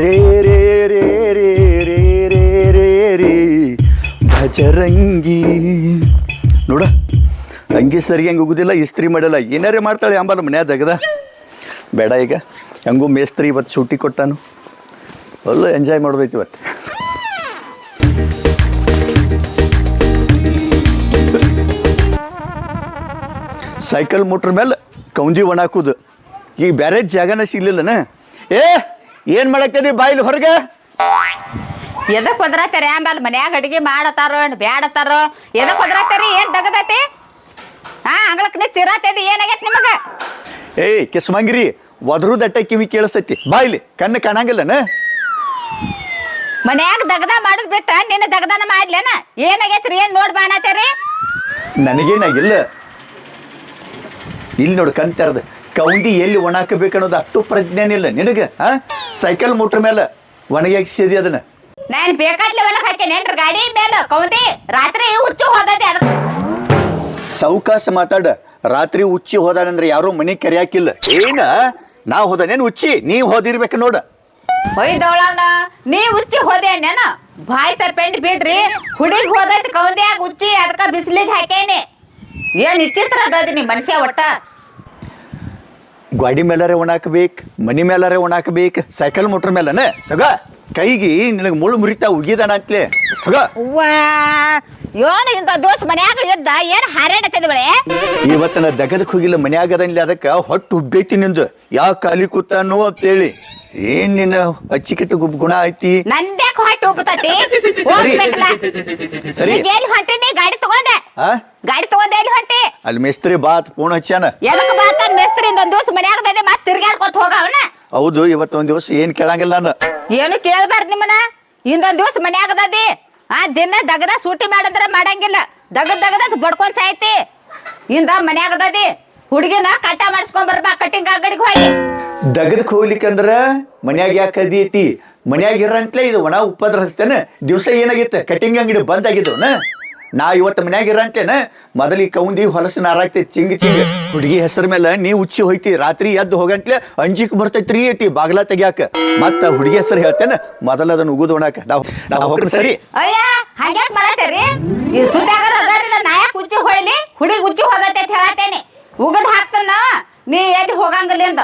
ರೇ ರೇ ರೇ ರೇ ರೇ ರೇ ರೇ ರೇ. ಭಜರಂಗಿ. ನೋಡ, ಅಂಗಿ ಸರಿ ಹೆಂಗೆ ಹೋಗುದಿಲ್ಲ ಇಸ್ತ್ರಿ ಮಾಡಲ್ಲ. ಏನಾರೇ ಮಾಡ್ತಾಳೆ ಅಂಬಲ್ಲ ಮನ್ಯಾಗ ತೆಗ್ದ ಬೇಡ ಈಗ. ಹೆಂಗೂ ಮೇಸ್ತ್ರಿ ಇವತ್ತು ಸೂಟಿ ಕೊಟ್ಟಾನು. ಒಳ್ಳೆ ಎಂಜಾಯ್ ಮಾಡ್ಬೇಕು ಇವತ್ತು. ಸೈಕಲ್ ಮೋಟ್ರ್ ಮೇಲೆ ಕೌಂದಿ ಒಣ ಹಾಕುದು. ಈಗ ಬ್ಯಾರೇಜ್ ಜಾಗನೇ ಸಿಗ್ಲಿಲ್ಲನ? ಏ! ಏನು ಮಾಡಕ್ತದಿ ಬಾಯಿಲಿ ಹೊರಗೆ? ಎದಕ್ ಒದ್ರಾತಾರ ಆಮೇಲೆ ಮನ್ಯಾಗ ಅಡಿಗೆ ಮಾಡತಾರೋ ಬ್ಯಾಡತಾರೋ? ಎದಕ್ ಒದ್ರಾತಾರಿ ಏನ್ ದಗದೈತಿ? ಹಾ ಅಂಗಳಕ್ ನೀ ಚಿರಾತೈತಿ ಏನಾಗೈತಿ ನಿಮಗ? ಏಯ್ ಕೆಸ್ಮಂಗಿರಿ ಒದ್ರು ದಟ್ಟ ಕಿವಿ ಕೇಳಿಸ್ತೈತಿ. ಬಾಯಿಲಿ ಕಣ್ಣು ಕಾಣಂಗಿಲ್ಲನ? ಮನ್ಯಾಗ ದಗದ ಮಾಡುದ್ ಬಿಟ್ಟ ನಿನ್ನ ದಗದನ ಮಾಡ್ಲೇನ? ಏನಾಗೈತ್ರಿ ಏನ್ ನೋಡ್ ಬಾನಾತೇರಿ ನನಗೇನಾಗಿಲ್ಲ. ಇಲ್ಲಿ ನೋಡು ಕಣ್ ತೆರೆದ. ಕೌಂದಿ ಎಲ್ಲಿ ಒಣ ಹಾಕಬೇಕು ಅನ್ನೋದು ಅಷ್ಟು ಪ್ರಜ್ಞಾನಿಲ್ಲ ನಿನಗೆ ಆ? ಸೈಕಲ್ ಮೋಟರ್ ಮೇಲೆ ಒಣಗಿಸಿದಿ ಅದನ್ನ? ನಾನು ಬೇಕಾದ್ಲೆ ಹಾಕೇನೆ ಏನ್ರಿ ಗಾಡಿ ಮೇಲೆ? ಕೌಂದಿ ರಾತ್ರಿ ಹುಚ್ಚು ಹೋದದೆ ಅದ. ಸೌಕಾಸ ಮಾತಾಡ. ರಾತ್ರಿ ಉಚ್ಚಿ ಹೋದಾನಂದ್ರೆ ಯಾರು ಮನೆ ಕರಿಯಾಕಿಲ್ಲ. ಏನ? ನಾ ಹೋದನೇನು ಉಚ್ಚಿ ನೀ ಹೋದಿರ್ಬೇಕು ನೋಡ. ಒಯ್ದವಳವನ ನೀ ಉಚ್ಚಿ ಹೋದೆ ನೆನ ಬಾಯ್ ಪೆಂಡ್ ಬಿಡ್ರಿ. ಹುಡುಗಿ ಹೋದೈತಿ ಕೌಂದ್ಯಾಗ ಉಚ್ಚಿ ಅದಕ್ಕ ಬಿಸಿಲಿಗೆ ಹಾಕೇನಿ. ಏನ್ ಇಚ್ಚಿತ್ರ ಅದ ನೀ ಮನುಷ್ಯ ಒಟ್ಟ. ಗಾಡಿ ಮೇಲಾರೆ ಒಣಾಕ್ಬೇಕು ಮನಿ ಮೇಲಾರೆ ಒಣಾಕ್ಬೇಕು ಸೈಕಲ್ ಮೋಟ್ರ್ ಮೇಲೆ ತಗ ಕೈಗೆ ನಿನಗೆ ಮುಳ್ಳು ಮುರಿತಾ ಉಗಿದಣ ಅಂತಲೇ. ತಗ. ಯೋನ ಇಂತ ದೋಸ್ ಮನ್ಯಾಗ ಇದ್ದ? ಏನ್ ಹಾರಾಡತ್ತದ ಬಳೆ ಇವತ್ತು ನಾ ದಗದಕ್ಕೆ ಹೋಗಿಲ್ಲ ಮನ್ಯಾಗ ಅದನ್ಲಿ ಅದಕ್ಕೆ ಹೊಟ್ಟು ಉಬ್ಬೈತಿ ನಿಂದು. ಯಾವ ಕಾಲಿ ಕೂತಾನೋ ಅಂತೇಳಿ. ಏನ್ ನಿನ್ನ ಅಚ್ಚಿಕಿಟ್ಟು ಗುಬ್ ಗುಣ ಐತಿ? ನಂದ್ಯಾಕ ಹೊಟ್ಟೆ ಉಬ್ಬತತಿ ಹೋಗ್ಬೇಕಲ್ಲ. ಸರಿ. ಎಲ್ಲಿ ಹೊಂಟಿನಿ? ಗಾಡಿ ತಗೊಂಡೆ. ಆ? ಗಾಡಿ ತಗೊಂಡೆ ಎಲ್ಲಿ ಹೊಂಟಿ? ಅಲ್ಲಿ ಮೇಸ್ತ್ರಿ ಬಾತ್ ಫೋನ್ ಹಚ್ಚಾನ ಎದಕ್ ಬಾತಾನ್ ಮೇಸ್ತ್ರಿ? ಒಂದ್ ದಿವಸ ಮನ್ಯಾಗ ಬಂದೆ ಮತ್ ತಿರ್ಗಾಡ್ಕೊತ ಹೋಗವನ? ಹೌದು ಇವತ್ತು ಒಂದ್ ದಿವಸ ಏನ್ ಕೇಳಂಗಿಲ್ಲ ನಾನು. ಏನು ಕೇಳ್ಬಾರ್ದು ನಿಮ್ಮನ ಇಂದೊಂದ್ ದಿವಸ ಮನ್ಯಾಗ ದದಿ ಆ ದಿನ ದಗದ ಸೂಟಿ ಮಾಡಂದ್ರ ಮಾಡಂಗಿಲ್ಲ. ದಗದ್ ದಗದ ಬಡ್ಕೊಂಡ್ ಸಾಯ್ತಿ. ಇಂದ ಮನ್ಯಾಗ ದದಿ ಹುಡುಗಿನ ಕಟ್ಟ ಮಾಡಿಸ್ಕೊಂಡ್ ಬರ್ಬಾ ಕಟಿಂಗ್ ಅಂಗಡಿಗೆ ಹೋಗಿ. ದಗದಕ್ಕೆ ಹೋಗ್ಲಿಕ್ಕಂದ್ರ ಮನ್ಯಾಗ ಯಾಕೆ ಕದಿ ಐತಿ? ಮನ್ಯಾಗ ಇರಂತ್ಲೆ ಇದು ಒಣ ಉಪದ್ರ ಹಚ್ತೇನೆ ದಿವಸ ಏನಾಗಿತ್ತು ಕಟಿಂಗ್ ಅಂಗಡಿ ಬಂದ್ ಆಗಿದ್ದವನ? ನಾ ಇವತ್ತು ಮನ್ಯಾಗ ಇರಂತೇನ ಮೊದಲಿಗೆ ಕೌಂದಿ ಹೊಲಸು ಹಾರಾಗ್ತೈತಿ ಚಿಂಗ್ ಚಿಂಗ್. ಹುಡುಗಿ ಹೆಸರ ಮೇಲೆ ನೀ ಉಚ್ಚಿ ಹೋಯ್ತಿ, ರಾತ್ರಿ ಎದ್ದು ಹೋಗಂತ್ಲೆ ಅಂಜಿಕ್ ಬರ್ತೈತ್ರಿ ಐತಿ ಬಾಗ್ಲ ತೆಗ್ಯಾಕ. ಮತ್ತ ಹುಡುಗಿ ಹೆಸರು ಹೇಳ್ತೇನೆ, ಮೊದಲ ಅದನ್ನ ಉಗುದ್ ನಾವು ಸರಿ. ಅಯ್ಯ ಉಚ್ಚಿ ಹೋಯ್ಲಿ? ಹುಡುಗಿ ಉಚ್ಚಿ ಹೋಗತ್ತೆ ಅಂತ ಹೇಳ್ತೇನಿ ಉಗದ್ ಹಾಕ್ತಾನ, ನೀ ಎಲ್ಲಿ ಹೋಗಂಗಿಲ್ಲ ಅಂತ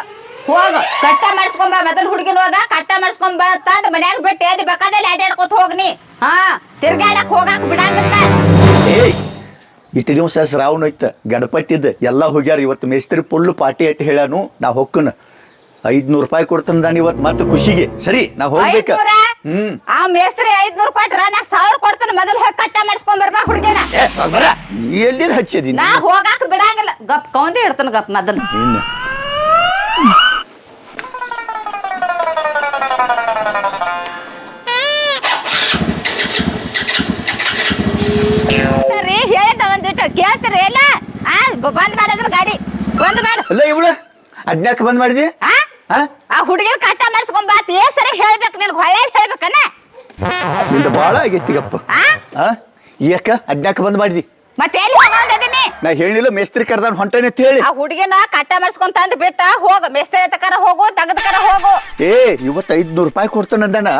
ಹೋಗ. ಕಟ್ಟ ಮಾಡಿಸ್ಕೊಂಬ ಮೊದಲು ಹುಡುಗಿನ ಹೋದ ಕಟ್ಟ ಮಾಡಿಸ್ಕೊಂಬ ತಂದ ಮನ್ಯಾಗ ಬಿಟ್ಟು ಎಲ್ಲಿ ಬೇಕಾದಲ್ಲಿ ಅಡ್ಯಾಡ್ಕೊತ ಹೋಗ್ನಿ. ಹಾ ತಿರ್ಗಾಡಕ್ ಹೋಗಾಕ್ ಬಿಡಂಗಿಲ್ಲ ಇಟ್ಟು ದಿವಸ ಶ್ರಾವಣ ಐತ ಗಡಪತ್ತಿದ್ದ ಎಲ್ಲ ಹೋಗ್ಯಾರ ಇವತ್ತು ಮೇಸ್ತ್ರಿ ಫುಲ್ ಪಾರ್ಟಿ ಐತಿ ಹೇಳಾನು ನಾ ಹೊಕ್ಕನ. ಐದ್ನೂರು ರೂಪಾಯಿ ಕೊಡ್ತಾನ ನಾನು ಇವತ್ತು ಮತ್ತೆ ಖುಷಿಗೆ. ಸರಿ ನಾ ಹೋಗ್ಬೇಕ? ಹ್ಮ್. ಆ ಮೇಸ್ತ್ರಿ ಐದ್ನೂರು ಕೊಟ್ರ ನಾ ಸಾವಿರ ಕೊಡ್ತಾನ ಮೊದಲು ಹೋಗಿ ಕಟ್ಟ ಮಾಡಿಸ್ಕೊಂಡ್ ಬರ್ಬಾ ಹುಡುಗಿನ. ಎಲ್ಲಿದ್ ಹಚ್ಚಿದೀನಿ ನಾ ಹೋಗಾಕ ಬಿಡಂಗಿಲ್ಲ. ಗಪ್ ಕೌಂದಿ ಇಡ್ತಾನ ಗಪ್ ಮೊದಲು. ಕೇಳ್ತೀರಿ ಇಲ್ಲ. ಆ ಬಂದ್ ಮಾಡಿದ್ರ ಗಾಡಿ. ಬಂದ್ ಮಾಡು. ಅಲ್ಲ ಇವಳು? ಅದ್ನ್ಯಾಕ ಬಂದ್ ಮಾಡಿದಿ? ಆ? ಹಾ ಆ ಹುಡುಗಿನ ಕಟ್ಟ ಮಾಡಿಸ್ಕೊಂಡ್ ಬಾತ್ ಏ ಸರಿ ಹೇಳ್ಬೇಕು ನಿನ್ಗೆ ಹೊಳ್ಳೆ ಹೇಳ್ಬೇಕನ್ನ. ನಿಂದ ಬಾಳ ಆಗೈತಿ ಗಪ್ಪ ಆ? ಹಾ ಯಾಕ ಅದ್ನ್ಯಾಕ ಬಂದ್ ಮಾಡಿದಿ? ಮತ್ತೆ ಎಲ್ಲಿ ಹೋಗೋದಿನಿ ನಾ ಹೇಳಿಲ್ಲ ಮೇಸ್ತ್ರಿ ಕರ್ದಾನ ಹೊಂಟೇನೆ ಅಂತ ಹೇಳಿ. ಆ ಹುಡುಗಿನ ಕಟ್ಟ ಮಾಡಿಸ್ಕೊಂಡ್ ತಂದ್ ಬಿಟ್ಟ ಹೋಗ ಮೇಸ್ತ್ರಿ ತಕರ ಹೋಗು ತಗದಕರ ಹೋಗು. ಏ ಇವತ್ತು ಐದ್ನೂರು ರೂಪಾಯಿ ಕೊಡ್ತಾನಂದನ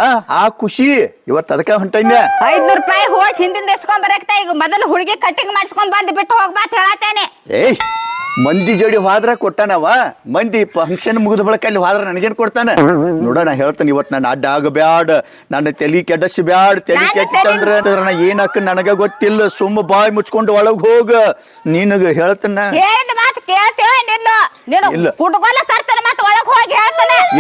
ಆ ಖುಷಿ. ಇವತ್ತು ಅದಕ್ಕೆ ಹೊಂಟೇನ್ಯ ಐದ್ನೂರ್ ರೂಪಾಯಿ ಹೋಗಿ ಹಿಂದಿಂದ ಎಸ್ಕೊಂಡ್ ಬರಕ್ತ ಈಗ. ಮೊದಲು ಹುಡುಗಿ ಕಟಿಂಗ್ ಮಾಡಿಸ್ಕೊಂಡ್ ಬಂದ್ ಬಿಟ್ಟು ಹೋಗ್ಬಾತ್ ಹೇಳತ್ತೇನೆ. ಏಯ್ ಮಂದಿ ಜೋಡಿ ಹೋದ್ರ ಕೊಟ್ಟಾನವ? ಮಂದಿ ಫಂಕ್ಷನ್ ಮುಗಿದ ಬಳಿಕ ಅಲ್ಲಿ ಹೋದ್ರ ನನಗೇನ್ ಕೊಡ್ತಾನ? ನೋಡ ನಾ ಹೇಳ್ತಾನೆ ಇವತ್ತು ನಾನು ಅಡ್ಡ ಆಗಬ್ಯಾಡ ನನ್ನ ತಲಿ ಕೆಡಸಿ ಬ್ಯಾಡ ತಲೆ ನಾನು ಕೆಟ್ಟಿತ್ತಂದ್ರ ನಾ ಏನಕ್ಕ ನನಗ ಗೊತ್ತಿಲ್ಲ ಸುಮ್ಮ ಬಾಯಿ ಮುಚ್ಕೊಂಡು ಒಳಗೆ ಹೋಗ. ನಿನಗ ಹೇಳ್ತಾನ ಇಲ್ಲ.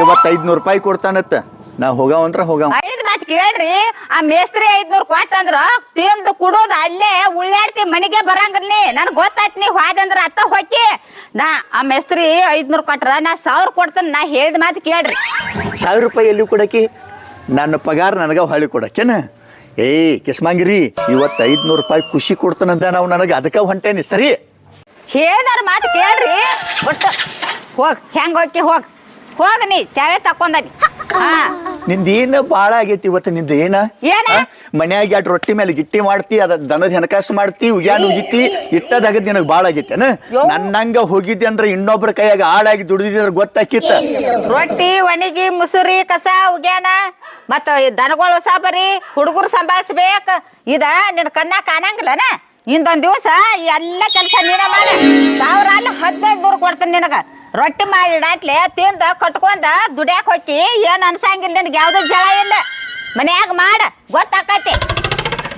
ಇವತ್ತು ಐದ್ನೂರು ರೂಪಾಯಿ ಕೊಡ್ತಾನತ್ತ. ನಾ ಹೋಗವಂತ್ರ ಹೋಗವ. ಐದ್ ಮಾತ್ ಕೇಳ್ರಿ ಆ ಮೇಸ್ತ್ರಿ ಐದ್ನೂರ್ ಕೊಟ್ಟಂದ್ರ ತಿಂದು ಕುಡೋದ್ ಅಲ್ಲೇ ಉಳ್ಳಾಡ್ತಿ ಮನಿಗೆ ಬರಂಗಿಲ್ಲ ನನ್ ಗೊತ್ತಾಯ್ತು ನೀ ಹೋದಂದ್ರ ಅತ್ತ ಹೊಕ್ಕಿ ನಾ ಆ ಮೇಸ್ತ್ರಿ ಐದ್ನೂರ್ ಕೊಟ್ರ ನಾ ಸಾವಿರ ಕೊಡ್ತೇನೆ ನಾ ಹೇಳಿದ ಮಾತು ಕೇಳ್ರಿ. ಸಾವಿರ ರೂಪಾಯಿ ಎಲ್ಲಿ ಕೊಡಕಿ? ನನ್ನ ಪಗಾರ ನನಗ ಹೊಳಿ ಕೊಡಕೇನ ಏಯ್ ಕಿಸ್ಮಂಗಿರಿ ಇವತ್ತು ಐದ್ನೂರು ರೂಪಾಯಿ ಖುಷಿ ಕೊಡ್ತಾನಂತ ನಾವು ನನಗೆ ಅದಕ್ಕೆ ಹೊಂಟೇನಿ ಸರಿ? ಹೇಳ್ದಾರ ಮಾತು ಕೇಳ್ರಿ ಒಟ್ಟು ಹೋಗ್ ಹೆಂಗ್ ಹೋಗಿ ಹೋಗ್. ಹೋಗ ನೀ ಚಾವೆ ತಕೊಂಡನಿ ನಿಂದೇನ ನಿಂದ ಏನ ಬಾಳ ಆಗೈತಿ ಇವತ್ತು ನಿಂದ ಏನ? ಏನ? ಆ? ಮನ್ಯಾಗ ಎರಡು ರೊಟ್ಟಿ ಮೇಲೆ ಗಿಟ್ಟಿ ಮಾಡ್ತಿ ಅದ ದನದ ಹೆಣಕಾಸು ಮಾಡ್ತಿ ಉಗ್ಯಾನ್ ಉಗಿತಿ ಇಟ್ಟದಾಗ ನಿನಗೆ ಬಾಳ ಆಗೈತೇನ ಯೋ. ನನ್ನಂಗ ಹೋಗಿದ್ದೆ ಅಂದ್ರೆ ಇನ್ನೊಬ್ರ ಕೈಯಾಗ ಆಡಾಗಿ ದುಡಿದಿದ್ರೆ ಗೊತ್ತಾಕಿತ್ತ ರೊಟ್ಟಿ ಒಣಗಿ ಮುಸುರಿ ಕಸ ಉಗ್ಯಾನ ಮತ್ತ ದನಗಳು ಸಾಬರಿ ಹುಡುಗರು ಸಂಭಾಳಿಸ್ಬೇಕ. ಇದ ನಿನ್ ಕಣ್ಣ ಕಾಣಂಗಿಲ್ಲನ ಇಂದೊಂದ್ ದಿವಸ ಎಲ್ಲ ಕೆಲಸ ನೀನ ಮಾಡ. ಸಾವಿರ ಅಲ್ಲ ಹದಿನೈದು ನೂರು ಕೊಡ್ತೇನೆ ನಿನಗ. ರೊಟ್ಟಿ ಮಾಡಿ ಇಡಾಟ್ಲೆ ತಿಂದ ಕಟ್ಕೊಂಡ ದುಡ್ಯಾಕ ಹೊಕ್ಕಿ, ಏನ್ ಅನ್ಸಂಗಿಲ್ಲ ನಿನಗೆ, ಯಾವ್ದು ಜಳ ಇಲ್ಲ. ಮನ್ಯಾಗ ಮಾಡ, ಗೊತ್ತಾಕತಿ.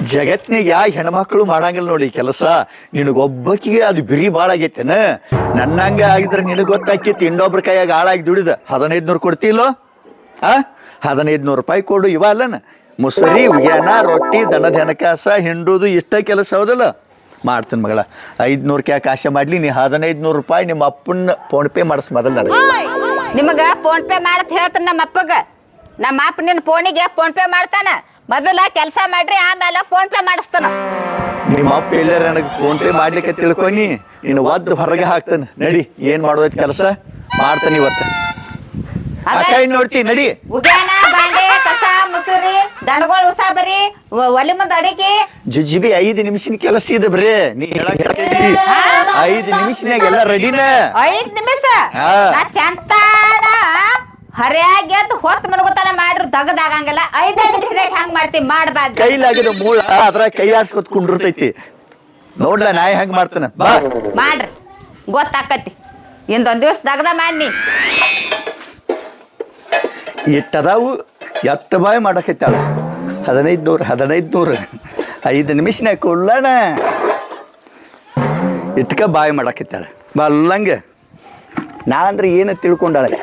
ಜಗತ್ನಿಗೆ ಯಾ ಹೆಣ್ಮಕ್ಳು ಮಾಡಂಗಿಲ್ಲ ನೋಡಿ ಕೆಲಸ. ನಿನಗೊಬ್ಬಕಿಗೆ ಅದು ಬಿರಿ ಬಾಳ ಆಗೈತೇನ ನನ್ನಂಗ ಆಗಿದ್ರೆ ನಿನಗ್ ಗೊತ್ತಾಕಿತ್ತು ಇನ್ನೊಬ್ರ ಕೈಯಾಗ ಹಾಳಾಗಿ ದುಡಿದ. ಹದಿನೈದು ನೂರು ಕೊಡ್ತಿಲ್ಲೋ? ಆ? ಹದಿನೈದು ನೂರು ರೂಪಾಯಿ ಕೊಡು, ಇವ ಅಲ್ಲನ. ಮುಸರಿ ಉಗ್ಯಾನ ರೊಟ್ಟಿ, ದನದ ಹೆಣಕಾಸ, ಹಿಂಡುದು ಇಷ್ಟ ಕೆಲಸ ಹೌದಲ್ಲ? ಮಾಡ್ತೀನಿ ಮಗಳ. ಐದ್ನೂರಕ್ಕೆ ಕ್ಯಾ ಆಸೆ ಮಾಡ್ಲಿ ನೀ ಹದಿನೈದು ನೂರು ರೂಪಾಯಿ ನಿಮ್ಮ ಅಪ್ಪನ ಫೋನ್ ಪೇ ಮಾಡಿಸ್ ಮೊದಲು ನನಗೆ. ನಿಮಗ ಫೋನ್ ಪೇ ಮಾಡತ್ ಹೇಳ್ತಾನ ನಮ್ಮ ಅಪ್ಪಗ. ನಮ್ಮ ಅಪ್ಪ ನಿನ್ನ ಫೋನಿಗೆ ಫೋನ್ ಪೇ ಮಾಡ್ತಾನ. ಮೊದಲ ಕೆಲಸ ಮಾಡ್ರಿ ಆಮೇಲೆ ಫೋನ್ ಪೇ ಮಾಡಿಸ್ತಾನ. ನಿಮ್ಮ ಅಪ್ಪ ಇಲ್ಲ ನನಗೆ ಫೋನ್ ಪೇ ಮಾಡ್ಲಿಕ್ಕೆ ತಿಳ್ಕೊನಿ ನೀನು ಒದ್ದು ಹೊರಗೆ ಹಾಕ್ತಾನೆ. ನಡಿ ಏನ್ ಮಾಡೋದ್ ಕೆಲಸ? ಮಾಡ್ತಾನೆ ಇವತ್ತು. ನೋಡ್ತೀನಿ ನಡಿ. ಉಗ್ಯಾನ ಬಾಂಡೆ ಮುಸುರಿ ದನಗಳು ಉಸಾಬರಿ ಒಲೆ ಒಲಿ ಮುಂದ ಅಡಿಗೆ. ಜುಜ್ಜಿಬಿ ಐದು ನಿಮಿಷದ ಕೆಲಸ ಇದೆ ಬ್ರಿ. ನೀ ಹೇಳಕ್. ಐದು ನಿಮಿಷನ್ಯಾಗ ಎಲ್ಲ ರೆಡಿನ. ಐದ್ ನಿಮಿಷ? ಹಾ. ನಾ ಚಂತಾನ ಹರಿಯಾಗಿ ಎದ್ದು ಹೊತ್ತು ಮನಗುತ್ತಾನ ಮಾಡ್ರು ತಗದಾಗಂಗಿಲ್ಲ ಐದೈದು ನಿಮಿಷದಾಗ ಹಂಗ್ ಮಾಡ್ತಿ? ಮಾಡ್ಬಾರ್ದು. ಕೈಲಾಗಿದ ಮೂಳ ಅದ್ರ ಕೈ ಆಡ್ಸ್ಕೊತ್ ಕುಂಡಿರ್ತೈತಿ. ನೋಡ್ಲ ನಾಯಿ ಹೆಂಗ್ ಮಾಡ್ತಾನ? ಬಾ. ಮಾಡ್ರಿ. ಗೊತ್ತಾಕತಿ ಇಂದೊಂದ್ ದಿವಸ ದಗದ ಮಾಡಿ ಇಟ್ಟದಾವು. ಎಟ್ಟ ಬಾಯಿ ಮಾಡಕೈತಾಳ? ಹದಿನೈದು ನೂರು ಹದಿನೈದು ನೂರು ಐದು ನಿಮಿಷನ್ಯಾಗ ಕೊಡ್ಲಣ ಇಟ್ಕ ಬಾಯಿ ಮಾಡಕತ್ತಾಳೆ ಬಲ್ಲಂಗ. ನಾ ಅಂದ್ರೆ ಏನು ತಿಳ್ಕೊಂಡಾಳೆ?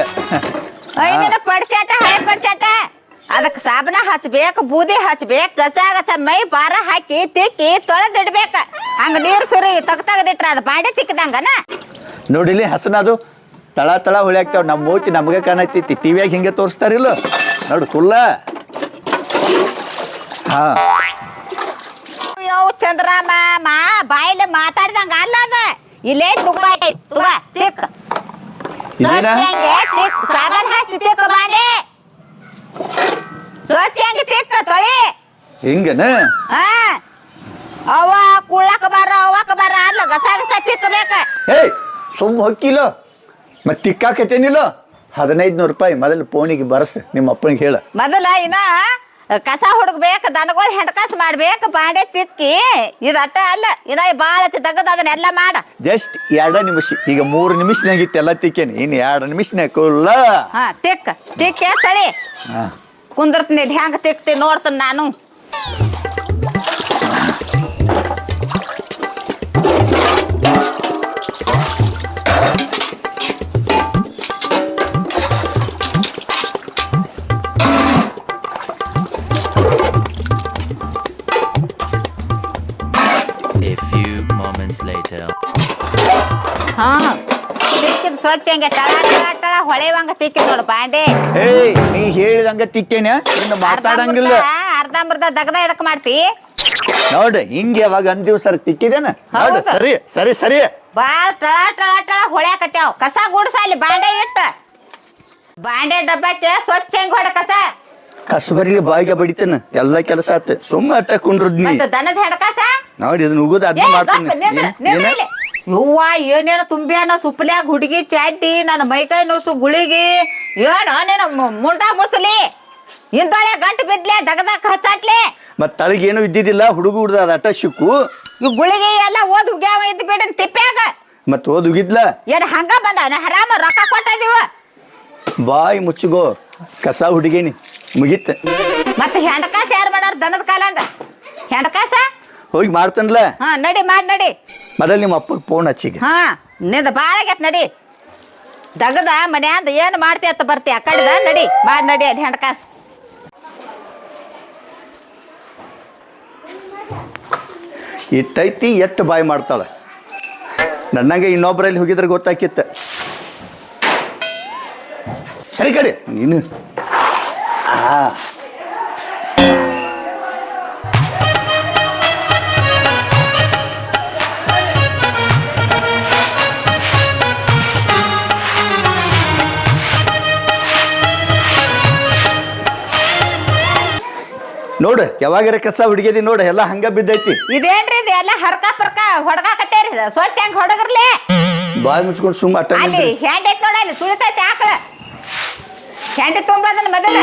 ಈಗ ಐದಿನ ಪಡ್ಸ್ಯಾಟ ಹಳೆ ಪಡ್ಸ್ಯಾಟ? ಅದಕ್ಕೆ ಸಾಬನ ಹಚ್ಬೇಕು ಬೂದಿ ಹಚ್ಬೇಕು ಗಸ ಗಸ ಮೈ ಬಾರ ಹಾಕಿ ತಿಕ್ಕಿ ತೊಳೆದಿಡ್ಬೇಕ. ಹಂಗ ನೀರು ಸುರಿ ತಗ ತಗದಿಟ್ರ ಅದ ಬಾಡಿ ತಿಕ್ಕದಂಗನ? ನೋಡಿಲಿ ಹಸನದು ತಳ ತಳ ಹೊಳ್ಯಾಕ್ತಾವ ನಮ್ಮ ಮೂತಿ ನಮಗೆ ಕಾಣತೈತಿ. ಟಿವಿಯಾಗ ಹಿಂಗೆ ತೋರಿಸ್ತಾರಿಲ್ಲ ನೋಡು ಕುಲ್ಲ ಹಾ. ಯೋ ಚಂದ್ರಾಮ ಮಾ ಬಾಯಲ್ಲಿ ಮಾತಾಡ್ದಂಗ ಅಲ್ಲ ಅದ ಇಲ್ಲೇ ತುಗ ತುಗ ತಿಕ್. ಇದೇನಾ? ಸಾಬನ್ ಹಚ್ಚಿ ತಿಕ್ಕ ಬಾಂಡೆ. ಸ್ವಚ್ಛಂಗೆ ತಿಕ್ಕ ತೊಳಿ. ಹಿಂಗನ? ಅವ ಕುಳ್ಳಕ ಬಾರ ಅವಕ ಬಾರ ಅಲ್ಲ ಗಸ ಗಸ ತಿಕ್ಕಬೇಕ ಏಯ್ ಸುಮ್ಮ ಹೊಕ್ಕಿಲ್ಲ ಮತ್ತೆ ತಿಕ್ಕಾಕತ್ತೇನಿಲ್ಲ ಹದಿನೈದು ನೂರು ರೂಪಾಯಿ ಮೊದಲು ಫೋನಿಗೆ ಬರಸ್ ನಿಮ್ಮ ಅಪ್ಪನಿಗೆ ಹೇಳ. ಮೊದಲ ಇನ್ನ ಕಸ ಹುಡುಕ್ಬೇಕು ದನಗಳು ಹೆಂಡಕಾಸು ಮಾಡ್ಬೇಕು ಬಾಂಡೆ ತಿಕ್ಕಿ ಇದು ಅಟ್ಟ ಅಲ್ಲ ಇನ್ನ ಬಾಳ ತಗದ ಅದನ್ನೆಲ್ಲ ಮಾಡ. ಜಸ್ಟ್ ಎರಡು ನಿಮಿಷ ಈಗ ಮೂರು ನಿಮಿಷನಾಗ ಇಟ್ಟೆಲ್ಲ ತಿಕ್ಕೇನಿ ಇನ್ನು ಎರಡು ನಿಮಿಷನಾಗ ಕುಲ್ಲ. ಹಾ ತಿಕ್ಕ ತಿಕ್ಕ ತಳಿ. ಕುಂದಿರ್ತೀನಿ ಹೆಂಗ ತಿಕ್ತಿ ನೋಡ್ತೀನಿ ನಾನು. ಸ್ವಚ್ಛ ಹಂಗೆ? ಟಳ ಟಳ ಟಳ ಹೊಳೆವಂಗ ತಿಕ್ಕಿದ್ ನೋಡು ಬಾಂಡೆ ಏಯ್ ನೀ ಹೇಳಿದಂಗ ತಿಕ್ಕೇನ ಇನ್ನು ಮಾತಾಡಂಗಿಲ್ಲ. ಅರ್ಧಂಬರ್ಧ ದಗದ ಎದಕ್ ಮಾಡ್ತಿ? ನೋಡು ಹಿಂಗ ಯಾವಾಗ ಅಂದಿವ್ ಸರ್ ತಿಕ್ಕಿದೇನ ನೋಡು ಹೌದು. ಸರಿ ಸರಿ ಸರಿ. ಬಾಳ್ ಟಳ ಟಳ ಟಳ ಹೊಳ್ಯಾಕತ್ಯಾವ ಕಸ ಗುಡ್ಸ ಅಲ್ಲಿ ಬಾಂಡೆ ಇಟ್ಟ. ಬಾಂಡೆ ಡಬ್ಬಕ್ಕೆ ಸ್ವಚ್ಛ ಹೆಂಗ್ ಹೊಡ ಕಸ? ಕಸಬರಿಗೆ ಬಾಯಿಗೆ ಬಡಿತೇನ ಎಲ್ಲ ಕೆಲಸ ಆತ. ಸುಮ್ಮ ಅಟ್ಟ ಕುಂಡ್ರದ್ ನೀ. ಮತ್ತ ದನದ ಹೆಡಕಾಸ ನೋಡಿ ಅದನ್ನ ಉಗುದ ಅದ್ನ ಮಾಡ್ತೀನಿ. ಏನ್- ಏನ? ಯವ್ವ ಏನೇನೋ ತುಂಬ್ಯಾನ ಸುಪ್ಲ್ಯಾಗ ಹುಡುಗಿ ಚಾಟಿ ನನ್ನ ಮೈಕೈ ನೋಸು ಗುಳಿಗಿ. ಏನ ನೀನು ಮುಂಡ ಮುಸಲಿ? ಇಂದೊಳೆ ಗಂಟು ಬಿದ್ಲೆ ದಗದಾಗ ಹಚ್ಚಾಟ್ಲೆ? ಮತ್ ತಳಗ ಏನು ಇದ್ದಿದ್ದಿಲ್ಲ ಹುಡುಗ ಹುಡ್ದ ಅದ ಅಟ ಸಿಕ್ಕು ಈ ಗುಳಿಗಿ ಎಲ್ಲ ಓದ್ ಉಗ್ಯಾವ ಇದ್ ಬಿಡನ್ ತಿಪ್ಪ್ಯಾಗ. ಮತ್ ಓದ್ ಉಗಿದ್ಲ. ಏನ್ ಹಂಗ ಬಂದ? ನಾ ಹರಾಮ ರೊಕ್ಕ ಕೊಟ್ಟಿದೀವ. ಬಾಯಿ ಮುಚ್ಚುಗೋ ಕಸ ಹುಡುಗೇನಿ ಮುಗಿತ್ತ ಮತ್ತೆ ಹೆಂಡಕಾಸ ಯಾರು ಮಾಡ್ಯಾರ ದನದ ಕಾಲ ಅಂದ ಹೆಂಡಕಾಸ? ಹೋಗಿ ಮಾಡ್ತಾನಲ್ಲ ಹಾ ನಡಿ ಮಾಡ್ ನಡಿ. ಮೊದಲು ನಿಮ್ಮ ಅಪ್ಪಗೆ ಫೋನ್ ಹಚ್ಚಿಗೆ. ಹಾ ನಿಂದ ಬಾಳ ಆಗೈತ್ ನಡಿ. ದಗದ ಮನ್ಯಾಂದ ಏನ್ ಮಾಡ್ತಿ ಅಂತ ಬರ್ತಿ ಆ ಕಡೆದ ನಡಿ ಮಾಡಿ ನಡಿ ಅಲ್ಲಿ ಹೆಣ್ಕಾಸ್. ಇಟ್ಟೈತಿ ಎಟ್ಟು ಬಾಯಿ ಮಾಡ್ತಾಳೆ? ನನ್ನಂಗೆ ಇನ್ನೊಬ್ಬರಲ್ಲಿ ಹೋಗಿದ್ರೆ ಗೊತ್ತಾಕಿತ್ತ. ಸರಿ ಕಡೆ ನೀನು. ಆ ನೋಡು ಯಾವಾಗಿರ ಕಸ ಹುಡುಗಿದಿ ನೋಡು ಎಲ್ಲ ಹಂಗ ಬಿದ್ದೈತಿ. ಇದೇನ್ರಿ ಇದು? ಎಲ್ಲ ಹರ್ಕ ಪರ್ಕ ಹೊಡ್ಗಾಕತ್ತೇರಿ. ಸ್ವಚ್ಛ ಹೆಂಗ್ ಹೊಡಗರ್ಲಿ? ಬಾಯಿ ಮುಚ್ಕೊಂಡು ಸುಮ್ಮ ಅಟ್ಟ ಅಲ್ಲಿ ನಿಂದ್ರಿ. ಹ್ಯಾಂಡ್ ಐತ್ ನೋಡ ಅಲ್ಲಿ ಸುಳಿತೈತಿ ಆಕಳ. ಹ್ಯಾಂಡಿ ತುಂಬದನ್ನ ಮೊದಲ.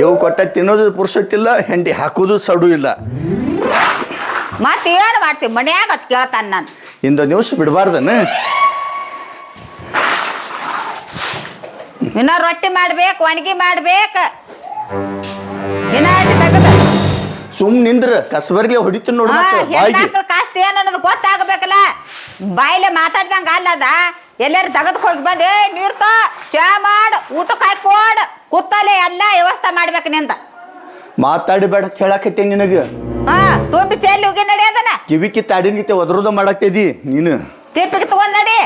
ಇವು ಕೊಟ್ಟ ತಿನ್ನೋದು ಪುರುಷತ್ತಿಲ್ಲ ಹೆಂಡಿ ಹಾಕೋದು ಸಡು ಇಲ್ಲ. ಮತ್ ಏನ್ ಮಾಡ್ತೀವಿ ಮನ್ಯಾಗ ಅದ್ ಕೇಳ್ತಾನ ನಾನು. ಇಂದ ನ್ಯೂಸ್ ಬಿಡಬಾರ್ದನ? ಇನ್ನ ರೊಟ್ಟಿ ಮಾಡ್ಬೇಕು ಒಣಗಿ ಮಾಡ್ಬೇಕು. ತೆಗದ? ಸುಮ್ ನಿಂದ್ರ ಕಸಬರ್ಗೆ ಹೊಡಿತು ನೋಡು ಮತ್ತೆ ಬಾಯಿಗೆ ಹೆಣ್ಮಕ್ಳ ಕಾಸ್ಟ್ ಏನ್ ಅನ್ನೋದು ಗೊತ್ತಾಗಬೇಕಲ್ಲ? ಬಾಯಿಲೆ ಮಾತಾಡ್ದಂಗ ಅಲ್ಲದ? ಎಲ್ಲಾರು ತೆಗೆದು ಹೋಗಿ ಬಂದ್ ಏ ನೀರ್ ತೋ ಚಾ ಮಾಡ್ ಊಟಕ್ಕೆ ಹಾಕೊಡ್ ಕುತ್ತಲೆ ಎಲ್ಲ ವ್ಯವಸ್ಥೆ ಮಾಡ್ಬೇಕು ನಿಂದ. ಮಾತಾಡಬೇಡ ಅಂತ ಹೇಳಕತ್ತೆ ನಿನಗ. ಹಾ ತುಂಬಿ ಚೆಲ್ಲಿ ಹೋಗಿ ನಡಿ ಅದನ್ನ. ಕಿವಿ ಕಿತ್ತ ಅಡಿನ ಕಿತ್ತ ಒದರೋದ ಮಾಡಾಕ್ತಿದಿ ನೀನು. ತಿಪ್ಪಿಗೆ ತಗೊಂಡ್ ನಡಿ.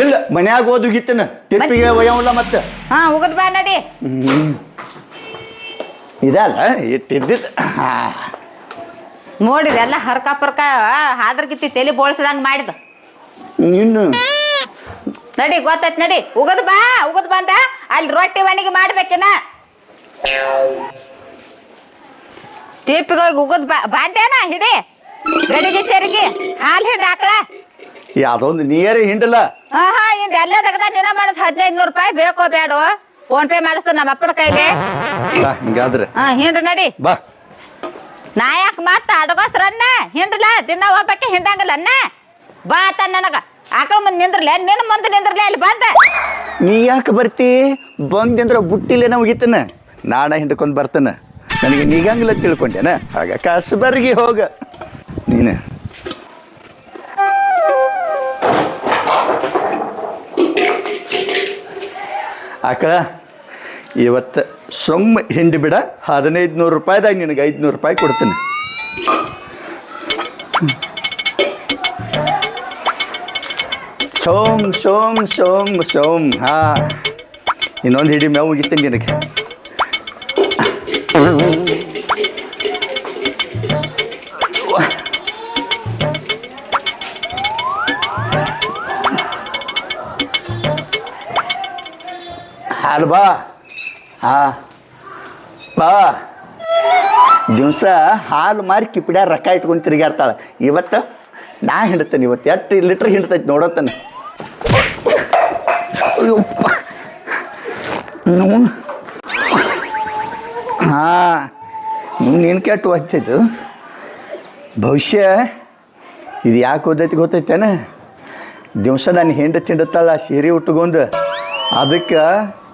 ಇಲ್ಲ ಮನ್ಯಾಗ ಓದುಗಿತ್ತನ ತಿಪ್ಪಿಗೆ ಒಯ್ಯವಲ್ಲ ಮತ್ತೆ. ಹಾ ಹೋಗದ್ ಬಾ ನಡಿ. ಹ್ಮ್. ಇದಲ್ಲ? ಇಟ್ಟಿದ್ದಿದ್ ನೋಡಿದ ಎಲ್ಲ ಹರ್ಕ ಪರ್ಕ ಹಾದ್ರಗಿತ್ತಿ ತಲೆ ಬೋಳ್ಸದಂಗ ಮಾಡಿದ ಇನ್ನು? ನಡಿ ಗೊತ್ತೈತ್ ನಡಿ ಉಗದ್ ಬಾ ಉಗದ್ ಬಂದ ಅಲ್ಲಿ ರೊಟ್ಟಿ ಮನೆಗೆ ಮಾಡ್ಬೇಕಿನ ಟಿಪ್ಪಿಗೆ ಹೋಗಿ ಉಗದ್ ಬಾ ಬಾಂದೇನ ಹಿಡಿ. ಗಡಿಗೆ ಚರಿಗೆ ಹಾಲು ಹಿಡ್ದು ಹಾಕಳ ಯಾವ್ದೊಂದು ನೀರೇ ಹಿಂಡಲ್ಲ. ಹಾ ಹಾ ಇಂದ ಎಲ್ಲ ತೆಗ್ದ ನೀನ ಮಾಡೋದು? ಹದಿನೈದು ನೂರು ರೂಪಾಯಿ ಬೇಕೋ ಬೇಡೋ. ಫೋನ್ ಪೇ ಮಾಡಿಸ್ತ ನಮ್ಮ ಅಪ್ಪನ ಕೈಲಿ ಬಾ, ಹಿಂಗಾದ್ರೆ. ಹಾ ಹಿಂಡ್ರಿ ನಡಿ. ಬಾ. ನಾ ಯಾಕೆ ಮತ್ತ ಅಡಗೋಸ್ರನ್ನ ಹಿಂಡ್ಲ ದಿನ ಹೋಗ್ಬೇಕೆ ಹಿಂಡಂಗಿಲ್ಲ ಅನ್ನ? ಬಾ ಆತ ನನಗ. ಆಕಳ ಮುಂದೆ ನಿಂದ್ರಲೆ? ನಿನ್ನ ಮುಂದೆ ನಿಂದ್ರಲೆ? ಅಲ್ಲಿ ಬಂದ. ನೀ ಯಾಕೆ ಬರ್ತಿ? ಬಂದ್ರ ಬುಟ್ಟಿಲೆ ನಮಗಿತ್ತನ ನಾಣ ಹಿಂಡ್ಕೊಂಡ್ ಬರ್ತನ. ನನಗೆ ನೀಗಂಗಿಲ್ಲ ತಿಳ್ಕೊಂಡೇನ ಆಗ ಕಸಬರ್ಗಿ ಹೋಗ. ನೀನು. ಆಕಳ, ಇವತ್ತು ಸೊಮ್ಮ ಹಿಂಡಿ ಬಿಡ ಹದಿನೈದು ನೂರು ರೂಪಾಯಿದಾಗ ನಿನಗೆ ಐದುನೂರು ರೂಪಾಯಿ ಕೊಡ್ತೀನಿ. ಸೋಮ್ ಸೋಮ್ ಸೋಮ್ ಸೋಮ್. ಹಾ, ಇನ್ನೊಂದು ಹಿಡಿ ಮೇವು ಮುಗಿತೀನಿ ನಿನಗೆ. ಹಾಲು ಬಾ ಹಾ. ಬಾ. ದಿವಸ ಹಾಲು ಮಾರಿ ಕಿಪಿಡ್ಯ ರೊಕ್ಕ ಇಟ್ಕೊಂಡು ತಿರುಗಾಡ್ತಾಳೆ ಇವತ್ತು ನಾ ಹಿಂಡ್ತೇನೆ, ಇವತ್ತು ಎಷ್ಟು ಲೀಟ್ರ್ ಹಿಂಡ್ತೈತಿ ನೋಡತ್ತಾನೆ ನೋನ್ ಹಾಂ. ನೀನು ಕೆಟ್ಟು ಓದ್ತಿದ್ದು ಭವಿಷ್ಯ ಇದು ಯಾಕೆ ಓದೈತಿ ಗೊತ್ತೈತೇನ? ದಿವಸ ನಾನು ಹೆಂಡ ತಿಂಡತ್ತಾಳ, ಸೀರೆ ಉಟ್ಕೊಂಡು. ಅದಕ್ಕೆ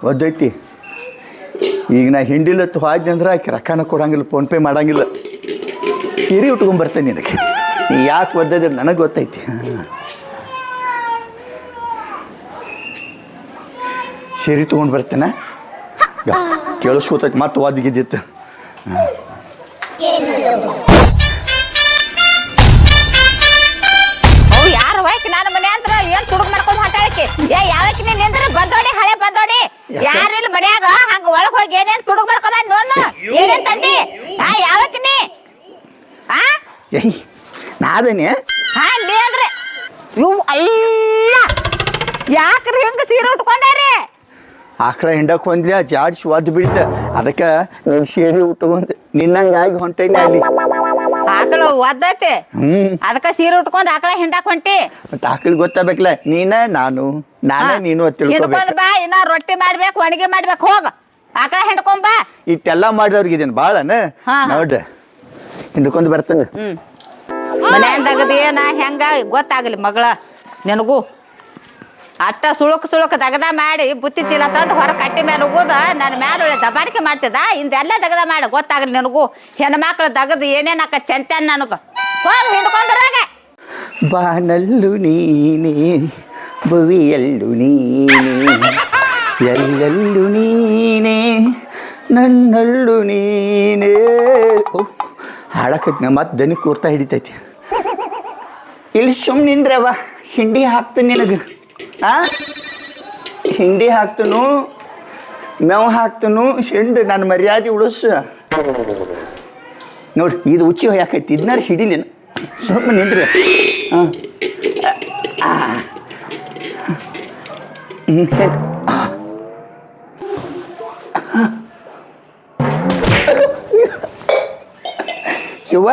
ಒದ್ದೈತಿ. ಈಗ ನಾ ಹಿಂಡಿಲತ್ತು ಹೋದ್ನಿ ಅಂದ್ರೆ ಆಕೆ ರೊಕ್ಕನ ಕೊಡಂಗಿಲ್ಲ ಫೋನ್ಪೇ ಮಾಡಂಗಿಲ್ಲ. ಸೀರೆ ಉಟ್ಕೊಂಬರ್ತೇನೆ ನಿನಗೆ. ನೀ ಯಾಕೆ ಒದ್ದೈದ್ರೆ ನನಗೆ ಗೊತ್ತೈತಿ. ಸೀರೆ ತೊಗೊಂಡು ಬರ್ತೇನೆ. ಕೇಳಿಸ್ಕೊತೈತಿ, ಮತ್ತೆ ಒದ್ಗಿದ್ದಿತ್ತು. ಯಾರು ಹೋಯ್ತು ನನ್ನ ಮನೆ ಅಂದ್ರೆ ಏನ್ ತುಡುಗ್ ಮಾಡ್ಕೊಂಡು ಮಾತಾಡಕ್ಕೆ? ಏ ಯಾವಕ್ಕೆ ನೀನು ಅಂದ್ರೆ ಬಂದೋಡಿ ಹಳೆ ಬಂದೋಡಿ ಯಾರಿಲ್ಲ ಮನ್ಯಾಗ? ಹಂಗ ಒಳಗ್ ಹೋಗಿ ಏನೇನ್ ತುಡುಗ್ ಮಾಡ್ಕೊಂಡ್ ನೋಡ್ನು ಏನೇನ್ ತಂದಿ? ಆ ಯಾವಕ್ಕೆ ನೀ? ಆ? ಏಯ್ ನಾದೇನೆ? ಹಾ ನೀ ಅಂದ್ರೆ? ಇವ್ ಅಲ್ಲ! ಯಾಕ್ರಿ ಹಿಂಗ ಸೀರೆ ಉಟ್ಕೊಂಡಾರಿ? ಆಕಳ ಹಿಂಡಕ್ ಹೊಂದ್ಲಿ ಜಾಡ್ಸಿ ಒದ್ದು ಬಿಡ್ತ. ಅದಕ್ಕೆ ಸೇರಿ ಸೀರೆ ಉಟ್ಕೊಂಡು ನಿನ್ನಂಗಾಗಿ ಹೊಂಟೇನಿ ಅಲ್ಲಿ. ಆಕಳು ಒದ್ದೈತಿ. ಹ್ಮ್. ಅದಕ್ಕ ಸೀರೆ ಉಟ್ಕೊಂಡ್ ಆಕಳ ಹಿಂಡಾಕ್ ಹೊಂಟಿ ಮತ್ತೆ ಆಕಳಿಗೆ ಗೊತ್ತಾಗ್ಬೇಕಲ್ಲ ನೀನ ನಾನು ನಾನೇ ನೀನು ಹಿಂಡ್ಕೊಂಡ್ ತಿಳ್ಕೊಬೇಕು. ಬಾ ಇನ್ನ ರೊಟ್ಟಿ ಮಾಡ್ಬೇಕು ಒಣಗಿ ಮಾಡ್ಬೇಕು ಹೋಗ. ಆಕಳ ಹಿಂಡ್ಕೊಂಡ್ ಬಾ. ಇಟ್ಟೆಲ್ಲ ಮಾಡಿದವ್ರಿಗೆ ಇದೇನು ಭಾಳನ ಹಾ, ಹಾ. ನೋಡ್ರಿ. ಹಿಂಡ್ಕೊಂಡು ಬರ್ತಾನೆ. ಹ್ಮ್. ಮನ್ಯಾಂದಾಗದ ಏನ ಹೆಂಗ ಗೊತ್ತಾಗ್ಲಿ ಮಗಳ ನಿನಗೂ. ಅಟ್ಟ ಸುಳುಕ್ ಸುಳುಕ್ ದಗದ ಮಾಡಿ ಬುತ್ತಿ ಚೀಲ ತಂದು ಹೊರ ಕಟ್ಟಿ ಮೇಲೆ ಉಗುದ ನನ್ನ ಮೇಲೆ ದಬಾರಿಕೆ ಮಾಡ್ತಿದ್ದ ಇಂದೆಲ್ಲ ದಗದ ಮಾಡಿ, ಗೊತ್ತಾಗಲಿ ನಿನಗೂ. ಹೆಣ್ಮಕ್ಳು ದಗದು ಏನೇನು ಆಕ ಚಂತೆ ನನಗ. ಹಿಂಡ್ಕೊಂಡ್ರಾಗ ಬಾನಲ್ಲು ನೀನೇ, ಭುವಿಯಲ್ಲು ನೀನೇ ಎಲ್ಲೆಲ್ಲು ನೀನೇ, ನನ್ನಲ್ಲು ನೀನೇ. ಹಾಡಕತ್ನ ಮತ್ತೆ ದನಿ ಕೂರ್ತಾ ಹಿಡಿತೈತಿ. ಇಲ್ಲಿ ಸುಮ್ಮನೆ ನಿಂದ್ರವ ಹಿಂಡಿ ಹಾಕ್ತೀನಿ ನಿನಗೆ. ಹಿಂಡಿ ಹಾಕ್ತನು ಮೇವು ಹಾಕ್ತನು ಶೆಂಡ್ ನನ್ನ ಮರ್ಯಾದೆ ಉಳಿಸ. ನೋಡಿ, ಇದು ಉಚ್ಚಿ ಯಾಕೈತಿ ಇದನ್ನ ಹಿಡಿಲೇನು ಸ್ವಲ್ಪ ನಿಂದ್ರಿ ಹಾಂ ಯವ್ವ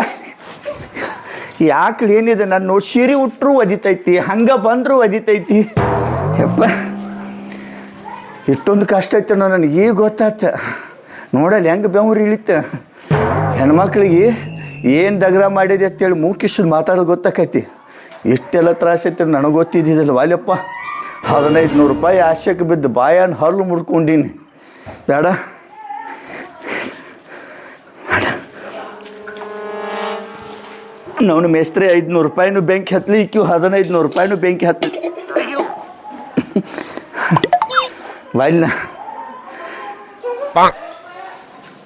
ಯಾಕೆ ಏನಿದೆ? ನಾನು ನೋಡಿ, ಸೀರೆ ಉಟ್ರು ಒದಿತೈತಿ, ಹಂಗೆ ಬಂದರೂ ಒದಿತೈತಿ. ಯಪ್ಪ, ಇಷ್ಟೊಂದು ಕಷ್ಟ ಐತೆ ನನಗೆ ಈಗ ಗೊತ್ತಾತ. ನೋಡಲ್ಲ ಹೆಂಗೆ ಬೆವ್ರು ಇಳಿತ. ಹೆಣ್ಮಕ್ಳಿಗೆ ಏನು ದಗದ ಮಾಡಿದೆ ಅಂತೇಳಿ ಮೂಕಿಶನ್ ಮಾತಾಡೋದು ಗೊತ್ತಾಕೈತಿ. ಇಷ್ಟೆಲ್ಲ ತ್ರಾಸ ಐತೆ ನನಗೆ ಗೊತ್ತಿದ್ದಿದ್ದಿಲ್ಲ. ವಾಲ್ಯಪ್ಪ ಹದಿನೈದು ನೂರು ರೂಪಾಯಿ ಆಶೆಗೆ ಬಿದ್ದು ಬಾಯನ್ನು ಹಲ್ಲು ಮುಡ್ಕೊಂಡೀನಿ ಬೇಡ. ನಾನು ಮೇಸ್ತ್ರಿ ಐದುನೂರು ರೂಪಾಯಿನೂ ಬೆಂಕಿ ಹತ್ತಲಿ ಇಕ್ಕಿವು ಹದಿನೈದು ನೂರು ರೂಪಾಯಿನೂ ಬೆಂಕಿ ಹತ್ತಲಿ ಅಯ್ಯೋ. ಬಾಯ್ಲ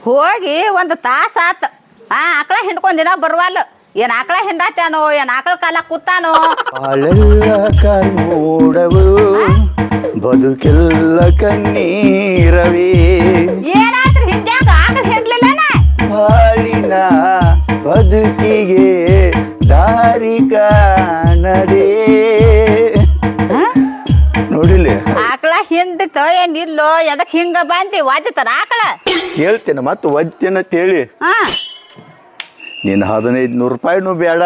ಹೋಗಿ ಒಂದು ತಾಸ ಆತ. ಆ ಆಕಳ ಹಿಂಡ್ಕೊಂದಿನ ಬರ್ವಾಲ್. ಏನ್ ಆಕಳ ಹಿಂಡಾತ್ಯಾನೋ ಏನ್ ಆಕಳ ಕಾಲ ಕೂತಾನೋ? ಬಾಳೆಲ್ಲ ಕರ್ಮೂಡವು ಬದುಕೆಲ್ಲ ಕಣ್ಣೀರವೇ. ಏನಾತ್ರಿ ಹಿಂದ್ಯಾಗ ಆಕಳ ಹಿಂಡ್ಲಿಲ್ಲನ? ಬಾಳಿನ ಬದುಕಿಗೆ ದಾರಿ ಕಾಣದೆ. ಹಿಂಡಿತೋ ಏನ್ ಇಲ್ಲೋ ಎದಕ್ ಹಿಂಗ ಬಂದಿ ವಾದಿತಾರ ಆಕಳ. ಕೇಳ್ತೇನೆ ಮತ್ತೆ ಒದ್ತೇನೆ ಅಂತೇಳಿ. ಹಾ. ನೀನು ಹದಿನೈದು ನೂರು ರೂಪಾಯಿನೂ ಬೇಡ.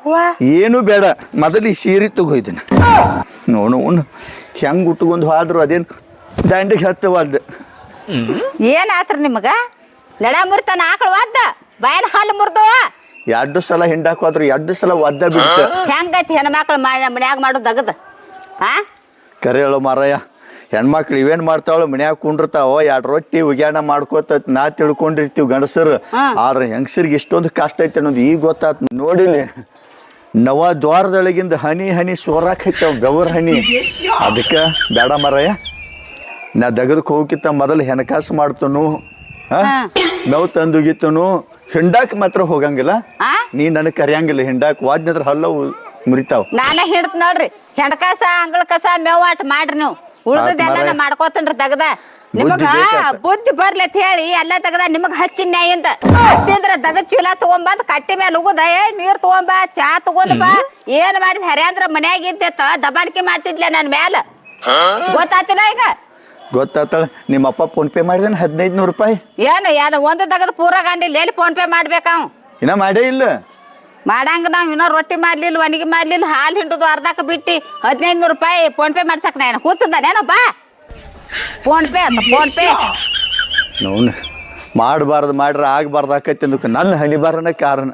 ವಾ ಏನು ಬೇಡ. ಮೊದಲು ಈ ಸೀರೆ ತಗೋಯ್ತೀನಿ ನೋಡು ಉಣ್ಣು ಹೆಂಗೆ ಉಟ್ಕೊಂಡು ಹೋದ್ರು ಅದೇನು ದಂಡಿಗೆ ಹತ್ತವಲ್ದು ಆತ್ರ ನಿಮಗ? ಲಡ ಮುರಿತಾನ ಆಕಳ ವಾದ್ದ ಬಾಯನ್ ಹಾಲು ಮುರ್ದವ ಎರಡು ಸಲ ಹಿಂಡಾಕೋದ್ರು ಎರಡು ಸಲ ಒದ್ದ ಬಿಡ್ತ. ಹೆಂಗೈತಿ ಹೆಣ್ಮಕ್ಳು ಮನ್ಯಾಗ ಮಾಡೋದು ಅಗದ? ಆ? ಕರೆ ಹೇಳು ಮಾರಾಯ. ಹೆಣ್ಮಕ್ಳು ಇವೇನ್ ಮಾಡ್ತಾವಳು? ಮನ್ಯಾಗ ಕುಂಡಿರ್ತಾವ? ಎರಡು ರೊಟ್ಟಿ ಉಗ್ಯಾಣ ಮಾಡ್ಕೋತ ನಾ ತಿಳ್ಕೊಂಡಿರ್ತೀವಿ ಗಂಡಸರು. ಆದ್ರೆ ಹೆಂಗಸರಿಗೆ ಇಷ್ಟೊಂದು ಕಷ್ಟ ಐತೆ ಅನ್ನೋದು ಈಗ ಗೊತ್ತಾತ್. ನೋಡಿಲಿ ನವ ದ್ವಾರದೊಳಗಿಂದ ಹನಿ ಹನಿ ಸೋರಾಕೈತವ ಬೆವರ್ ಹನಿ. ಅದಕ್ಕೆ ಬೇಡ ಮರಯ್ಯ ನಾ ದಗದಕ್ಕೆ ಹೋಗಿತ್ತ ಮೊದಲು ಹೆಣಕಾಸು ಮಾಡ್ತನು ಹಾ. ಮೇವು ತಂದುಗಿತ್ತನು ಹಿಂಡಾಕ್ ಮಾತ್ರ ಹೋಗಂಗಿಲ್ಲ. ನೀ ನನಗೆ ಕರಿಯಂಗಿಲ್ಲ ಹಿಂಡಾಕ್. ವಾದ್ನದ್ರ ಹಲ್ಲವು ಮುರಿತಾವ. ನಾನೇ ಹಿಡ್ತ ನೋಡ್ರಿ. ಹೆಣ್ಣ ಕಸ ಅಂಗಳ ಕಸ ಮೇವಾಟ ಮಾಡ್ರಿ ನೀವು. ಉಳ್ದದೆಲ್ಲ. ಮಾಡ್ಕೋತನ್ರಿ ತಗದ. ನಿಮಗ ಬುದ್ಧಿ ಬರ್ಲಿ ಅಂತ ಹೇಳಿ ಎಲ್ಲ ತಗದ. ನಿಮಗ್ ಹಚ್ಚಿ ಅಂತ ಹತ್ತಿದ್ರ ದಗದ ಚೀಲ ತಗೊಂಬಂದ್ ಕಟ್ಟಿ ಮೇಲೆ ಉಗುದ. ಏ ನೀರ್ ತಗೊಂಬ ಚಾ ತಗೊಂಡ್ ಬಾ. ಏನ್ ಮಾಡಿದ್ ಹರ್ಯಾಂದ್ರ ಮನ್ಯಾಗ ಇದ್ದೆತ್ತ ದಬಾಣಿಕೆ ಮಾಡ್ತಿದ್ಲೆ ನನ್ ಮ್ಯಾಲ? ಗೊತ್ತಾತಿಲ್ಲ ಈಗ? ಗೊತ್ತಾತಳ. ನಿಮ್ಮ ಅಪ್ಪ ಫೋನ್ ಪೇ ಮಾಡಿದಾನೆ ಹದಿನೈದು ನೂರು ರೂಪಾಯಿ? ಏನು ಏನು ಒಂದು ತಗದ್ ಪೂರ ಗಂಡಿಲ್ಲ ಎಲ್ಲಿ ಫೋನ್ ಪೇ ಮಾಡ್ಬೇಕು ಇನ್ನ ಮಾಡೇ ಇಲ್ಲ. ಮಾಡಂಗ ನಾವು ಇನ್ನೂ ರೊಟ್ಟಿ ಮಾಡ್ಲಿಲ್ಲ, ಒಣಗಿ ಮಾಡ್ಲಿಲ್ಲ, ಹಾಲು ಹಿಂಡುದು ಅರ್ಧಕ್ಕೆ ಬಿಟ್ಟು ಹದಿನೈದು ನೂರು ರೂಪಾಯಿ ಫೋನ್ ಪೇ ಮಾಡ್ಸಕ್ ನಾನು ಕೂತದಾನೇನೋ ಬಾ. ಫೋನ್ ಪೇ ಅಂತ ಫೋನ್ ಪೇ ಮಾಡಬಾರ್ದು, ಮಾಡ್ರೆ ಆಗಬಾರ್ದು ಆಕೈತಿ ನನ್ನ ಹನಿಬಾರನ ಕಾರಣ.